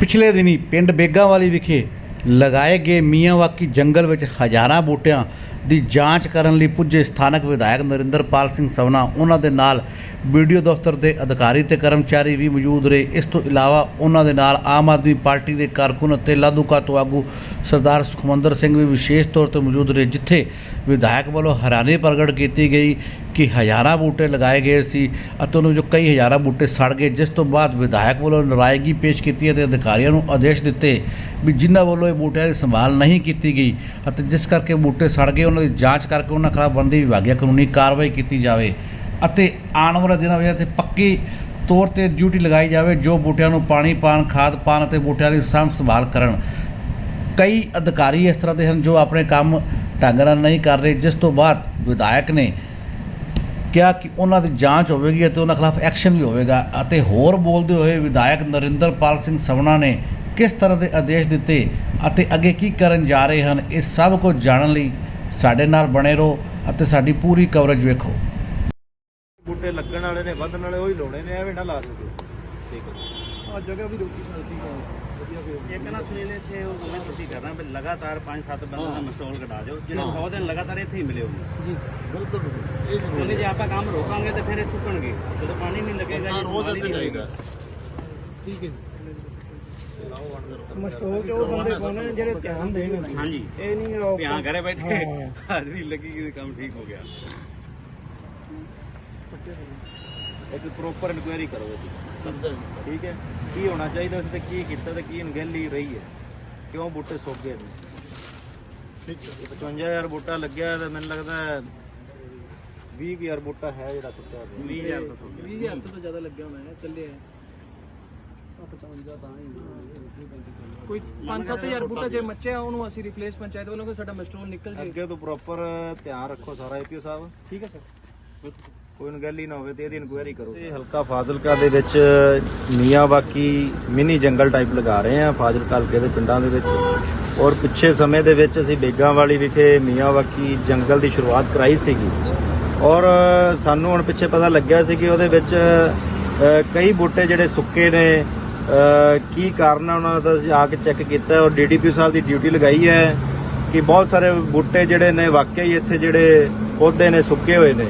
ਪਿਛਲੇ ਦਿਨੀ ਪਿੰਡ ਬੇਗਾਵਾਲੀ ਵਿਖੇ ਲਗਾਏ ਗਏ ਮੀਆਂਵਾਕੀ ਜੰਗਲ ਵਿੱਚ ਹਜ਼ਾਰਾਂ ਬੂਟਿਆਂ ਦੀ ਜਾਂਚ ਕਰਨ ਲਈ ਪੁੱਜੇ ਸਥਾਨਕ ਵਿਧਾਇਕ ਨਰਿੰਦਰਪਾਲ ਸਿੰਘ ਸਵਨਾ, ਉਹਨਾਂ ਦੇ ਨਾਲ ਵੀਡੀਓ ਦਫ਼ਤਰ ਦੇ ਅਧਿਕਾਰੀ ਤੇ ਕਰਮਚਾਰੀ ਵੀ ਮੌਜੂਦ ਰਹੇ। ਇਸ ਤੋਂ ਇਲਾਵਾ ਉਹਨਾਂ ਦੇ ਨਾਲ ਆਮ ਆਦਮੀ ਪਾਰਟੀ ਦੇ ਕਾਰਕੁਨ ਅਤੇ ਲਾਧੂਕਾ ਤੋਂ ਆਗੂ ਸਰਦਾਰ ਸੁਖਮੰਦਰ ਸਿੰਘ ਵੀ ਵਿਸ਼ੇਸ਼ ਤੌਰ ਤੇ ਮੌਜੂਦ ਰਹੇ, ਜਿੱਥੇ ਵਿਧਾਇਕ ਵੱਲੋਂ ਹੈਰਾਨੀ ਪ੍ਰਗਟ ਕੀਤੀ ਗਈ ਕਿ ਹਜ਼ਾਰਾਂ ਬੂਟੇ ਲਗਾਏ ਗਏ ਸੀ ਅਤੇ ਉਹਨਾਂ ਵਿੱਚੋਂ ਕਈ ਹਜ਼ਾਰਾਂ ਬੂਟੇ ਸੜ ਗਏ, ਜਿਸ ਤੋਂ ਬਾਅਦ ਵਿਧਾਇਕ ਵੱਲੋਂ ਨਾਰਾਜ਼ਗੀ ਪੇਸ਼ ਕੀਤੀ ਅਤੇ ਅਧਿਕਾਰੀਆਂ ਨੂੰ ਆਦੇਸ਼ ਦਿੱਤੇ ਵੀ ਜਿਨ੍ਹਾਂ ਵੱਲੋਂ ਇਹ ਬੂਟਿਆਂ ਦੀ ਸੰਭਾਲ ਨਹੀਂ ਕੀਤੀ ਗਈ ਅਤੇ ਜਿਸ ਕਰਕੇ ਬੂਟੇ ਸੜ ਗਏ, ਉਹਨਾਂ ਦੀ ਜਾਂਚ ਕਰਕੇ ਉਹਨਾਂ ਖਿਲਾਫ ਬਣਦੀ ਵਿਭਾਗੀ ਕਾਨੂੰਨੀ ਕਾਰਵਾਈ ਕੀਤੀ ਜਾਵੇ ਅਤੇ ਆਉਣ ਵਾਲੇ ਦਿਨਾਂ ਵਿੱਚ ਤੇ ਪੱਕੀ ਤੌਰ ਤੇ ਡਿਊਟੀ ਲਗਾਈ ਜਾਵੇ ਜੋ ਬੂਟਿਆਂ ਨੂੰ ਪਾਣੀ ਪਾਣ ਖਾਦ ਪਾਣ ਅਤੇ ਬੂਟਿਆਂ ਦੀ ਸਾਂਭ ਸੰਭਾਲ ਕਰਨ। ਕਈ ਅਧਿਕਾਰੀ ਇਸ ਤਰ੍ਹਾਂ ਦੇ ਹਨ ਜੋ ਆਪਣੇ ਕੰਮ ਢੰਗ ਨਾਲ ਨਹੀਂ ਕਰ ਰਹੇ, ਜਿਸ ਤੋਂ ਬਾਅਦ ਵਿਧਾਇਕ ਨੇ ਕਿਹਾ ਕਿ ਉਹਨਾਂ ਦੀ ਜਾਂਚ ਹੋਵੇਗੀ ਅਤੇ ਉਹਨਾਂ ਖਿਲਾਫ ਐਕਸ਼ਨ ਵੀ ਹੋਵੇਗਾ ਅਤੇ ਹੋਰ ਬੋਲਦੇ ਹੋਏ ਵਿਧਾਇਕ ਨਰਿੰਦਰਪਾਲ ਸਿੰਘ ਸਵਨਾ ਨੇ ਕਿਸ ਤਰ੍ਹਾਂ ਦੇ ਆਦੇਸ਼ ਦਿੱਤੇ ਅਤੇ ਅੱਗੇ ਕੀ ਕਰਨ ਜਾ ਰਹੇ ਹਨ ਇਹ ਸਭ ਕੁਝ ਜਾਣਨ ਲਈ ਸਾਡੇ ਨਾਲ ਬਣੇ ਰਹੋ ਅਤੇ ਸਾਡੀ ਪੂਰੀ ਕਵਰੇਜ ਵੇਖੋ। ਬੂਟੇ ਲੱਗਣ ਵਾਲੇ ਨੇ ਵਧਣ ਵਾਲੇ ਉਹ ਹੀ ਲਾਉਣੇ ਨੇ ਐਵੇਂ ਨਾ ਲਾ ਦਿਓ ਠੀਕ ਹੈ ਆ ਜਗ੍ਹਾ ਵੀ ਰੋਕੀ ਸਕਦੀ ਹੈ ਵਧੀਆ ਵੀ। ਇੱਕ ਨਾ ਸੁਨੀਲ ਇੱਥੇ ਉਹ ਮੈਂ ਤੁਸੀਂ ਕਰਨਾ ਵੀ ਲਗਾਤਾਰ 5-7 ਬੰਦੇ ਦਾ ਮਸਟੋਲ ਕਢਾ ਦਿਓ। ਜਿਹੜੇ 100 ਦਿਨ ਲਗਾਤਾਰ ਇੱਥੇ ਹੀ ਮਿਲੇ ਹੋਣਗੇ। ਜੀ ਬਿਲਕੁਲ ਇਹ ਜ਼ਰੂਰ ਕਿਉਂਕਿ ਜੇ ਆਪਾਂ ਕੰਮ ਰੋਕਾਂਗੇ ਤੇ ਫਿਰ ਇਹ ਸੁੱਕਣਗੇ। ਜਦੋਂ ਪਾਣੀ ਨਹੀਂ ਲੱਗੇਗਾ ਜੀ ਰੋਜ਼ ਸੰਭਾਲ ਹੀ ਇੱਥੇ ਨਹੀਂ ਚਾਹੀਦਾ। ਠੀਕ ਹੈ ਤੇ ਉਹ ਬੰਦੇ ਕੋਨੇ ਜਿਹੜੇ ਧਿਆਨ ਦੇਣ। ਹਾਂਜੀ। ਇਹ ਨਹੀਂ ਉਹ ਪਿਆਂ ਘਰੇ ਬੈਠੇ। ਹਾਜ਼ਰੀ ਲੱਗੀ ਕਿ ਕੰਮ ਠੀਕ ਹੋ ਗਿਆ। ਇੱਕ ਪ੍ਰੋਪਰ ਇਨਕੁਆਇਰੀ ਕਰੋ ਠੀਕ ਹੈ? ਕੀ ਹੋਣਾ ਚਾਹੀਦਾ ਸੀ ਤੇ ਕੀ ਕੀਤਾ ਤੇ ਕੀ ਅਣਗਹਿਲੀ ਰਹੀ ਹੈ? ਕਿਉਂ ਬੂਟੇ ਸੁੱਕ ਗਏ ਨੇ? ਠੀਕ ਹੈ 55000 ਬੂਟਾ ਲੱਗਿਆ ਤੇ ਮੈਨੂੰ ਲੱਗਦਾ 20000 ਬੂਟਾ ਹੈ ਜਿਹੜਾ ਸੁੱਕਿਆ ਹੋਇਆ। 20000 ਤੋਂ ਸੁੱਕ ਗਿਆ। 20000 ਤੋਂ ਜ਼ਿਆਦਾ ਲੱਗਿਆ ਹੋਣਾ ਹੈ ਚੱਲੇ ਆ 55 ਤਾਂ ਹੀ। ਕੋਈ 5-7000 ਬੂਟਾ ਜੇ ਮੱਚਿਆ ਉਹਨੂੰ ਅਸੀਂ ਰਿਪਲੇਸ ਪੰਚਾਇਤ ਵੱਲੋਂ ਕਿ ਸਾਡਾ ਮਸਟੋਲ ਨਿਕਲ ਜੇ। ਅੱਗੇ ਤੋਂ ਪ੍ਰੋਪਰ ਧਿਆਨ ਰੱਖੋ ਸਾਰਾ ਏਪੀਓ ਸਾਹਿਬ। ਠੀਕ ਹੈ ਸਰ। ਕੋਈ ਅਣਗਹਿਲੀ ਨਾ ਹੋਵੇ ਤੇ ਇਹਦੀ ਇਨਕੁਆਇਰੀ ਕਰੋ। ਇਹ ਹਲਕਾ ਫਾਜ਼ਿਲਕਾ ਦੇ ਵਿੱਚ ਮੀਆਂਵਾਕੀ ਮਿਨੀ ਜੰਗਲ ਟਾਈਪ ਲਗਾ ਰਹੇ ਆ ਫਾਜ਼ਿਲਕਾ ਹਲਕੇ ਦੇ ਪਿੰਡਾਂ ਦੇ ਵਿੱਚ। ਔਰ ਪਿੱਛੇ ਸਮੇਂ ਦੇ ਵਿੱਚ ਅਸੀਂ ਬੇਗਾਂ ਵਾਲੀ ਵਿਖੇ ਮੀਆਂਵਾਕੀ ਜੰਗਲ ਦੀ ਸ਼ੁਰੂਆਤ ਕਰਾਈ ਸੀਗੀ। ਔਰ ਸਾਨੂੰ ਹੁਣ ਪਿੱਛੇ ਪਤਾ ਲੱਗਿਆ ਸੀ ਕਿ ਉਹਦੇ ਵਿੱਚ ਕਈ ਬੂਟੇ ਜਿਹੜੇ ਸੁੱਕੇ ਨੇ ਕੀ ਕਾਰਨ ਹੈ ਉਹਨਾਂ ਦਾ ਅਸੀਂ ਆ ਕੇ ਚੈੱਕ ਕੀਤਾ ਔਰ ਡੀਡੀਪੀ ਸਾਹਿਬ ਦੀ ਡਿਊਟੀ ਲਗਾਈ ਹੈ ਕਿ ਬਹੁਤ ਸਾਰੇ ਬੂਟੇ ਜਿਹੜੇ ਨੇ ਵਾਕਿਆ ਹੀ ਇੱਥੇ ਜਿਹੜੇ ਪੌਦੇ ਨੇ ਸੁੱਕੇ ਹੋਏ ਨੇ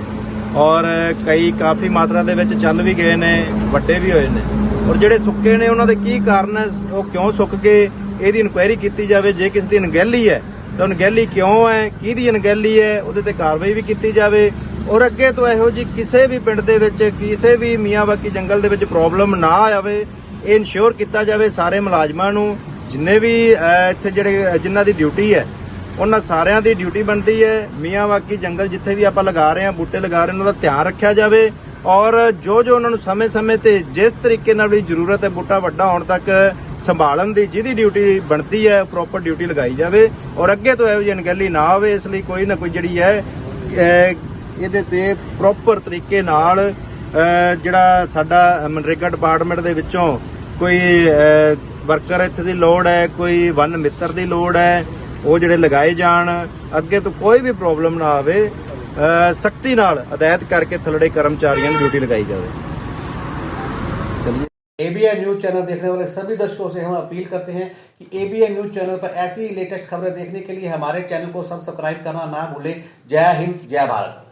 ਔਰ ਕਈ ਕਾਫੀ ਮਾਤਰਾ ਦੇ ਵਿੱਚ ਚੱਲ ਵੀ ਗਏ ਨੇ, ਵੱਡੇ ਵੀ ਹੋਏ ਨੇ। ਔਰ ਜਿਹੜੇ ਸੁੱਕੇ ਨੇ ਉਹਨਾਂ ਦੇ ਕੀ ਕਾਰਨ ਹੈ, ਉਹ ਕਿਉਂ ਸੁੱਕ ਗਏ, ਇਹਦੀ ਇਨਕੁਆਇਰੀ ਕੀਤੀ ਜਾਵੇ, ਜੇ ਕਿਸੇ ਦੀ ਅਣਗਹਿਲੀ ਹੈ, ਤਾਂ ਅਣਗਹਿਲੀ ਕਿਉਂ ਹੈ, ਕਿਹਦੀ ਅਣਗਹਿਲੀ ਹੈ, ਉਹਦੇ ਤੇ ਕਾਰਵਾਈ ਵੀ ਕੀਤੀ ਜਾਵੇ। ਔਰ ਅੱਗੇ ਤੋਂ ਇਹੋ ਜੀ ਕਿਸੇ ਵੀ ਪਿੰਡ ਦੇ ਵਿੱਚ, ਕਿਸੇ ਵੀ ਮੀਆਂਵਾਕੀ ਜੰਗਲ ਦੇ ਵਿੱਚ ਪ੍ਰੋਬਲਮ ਨਾ ਆਵੇ ਇਹ ਇਨਸ਼ੋਰ ਕੀਤਾ ਜਾਵੇ ਸਾਰੇ ਮੁਲਾਜ਼ਮਾਂ ਨੂੰ, ਜਿੰਨੇ ਵੀ ਇੱਥੇ ਜਿਹੜੇ, ਜਿਨ੍ਹਾਂ ਦੀ ਡਿਊਟੀ ਹੈ, ਉਹਨਾਂ ਸਾਰਿਆਂ ਦੀ ਡਿਊਟੀ ਬਣਦੀ ਹੈ। ਮੀਆਂ ਵਾਕੀ ਜੰਗਲ ਜਿੱਥੇ ਵੀ ਆਪਾਂ ਲਗਾ ਰਹੇ ਹਾਂ, ਬੂਟੇ ਲਗਾ ਰਹੇ ਉਹਨਾਂ ਦਾ ਧਿਆਨ ਰੱਖਿਆ ਜਾਵੇ। ਔਰ ਜੋ ਜੋ ਉਹਨਾਂ ਨੂੰ ਸਮੇਂ-ਸਮੇਂ ਤੇ ਜਿਸ ਤਰੀਕੇ ਨਾਲ ਵੀ ਜ਼ਰੂਰਤ ਹੈ, ਬੂਟਾ ਵੱਡਾ ਹੋਣ ਤੱਕ ਸੰਭਾਲਣ ਦੀ, ਜਿਹਦੀ ਡਿਊਟੀ ਬਣਦੀ ਹੈ ਪ੍ਰੋਪਰ ਡਿਊਟੀ ਲਗਾਈ ਜਾਵੇ। ਔਰ ਅੱਗੇ ਤੋਂ ਇਹੋ ਜਿਹੀ ਅਣਗਹਿਲੀ ਨਾ ਹੋਵੇ ਇਸ ਲਈ ਕੋਈ ਨਾ ਕੋਈ ਜਿਹੜੀ ਹੈ ਇਹਦੇ ਤੇ ਪ੍ਰੋਪਰ ਤਰੀਕੇ ਨਾਲ ਜਿਹੜਾ ਸਾਡਾ ਮਨਰੇਗਾ ਡਿਪਾਰਟਮੈਂਟ ਦੇ ਵਿੱਚੋਂ ਕੋਈ ਵਰਕਰ ਇੱਥੇ ਦੀ ਲੋੜ ਹੈ ਕੋਈ ਵਨ ਮਿੱਤਰ ਦੀ ਲੋੜ ਹੈ ਉਹ ਜਿਹੜੇ ਲਗਾਏ ਜਾਣ ਅੱਗੇ ਤੋਂ ਕੋਈ ਵੀ ਪ੍ਰੋਬਲਮ ਨਾ ਆਵੇ ਸਖਤੀ ਨਾਲ ਹਦਾਇਤ ਕਰਕੇ ਥਲੜੇ ਕਰਮਚਾਰੀਆਂ ਨੂੰ ਡਿਊਟੀ ਲਗਾਈ ਜਾਵੇ एबीएन न्यूज चैनल देखने वाले सभी दर्शकों से हम अपील करते हैं कि एबीएन न्यूज चैनल पर ऐसी ही लेटेस्ट खबरें देखने के लिए हमारे चैनल को सब्सक्राइब करना ना भूलें जय हिंद जय भारत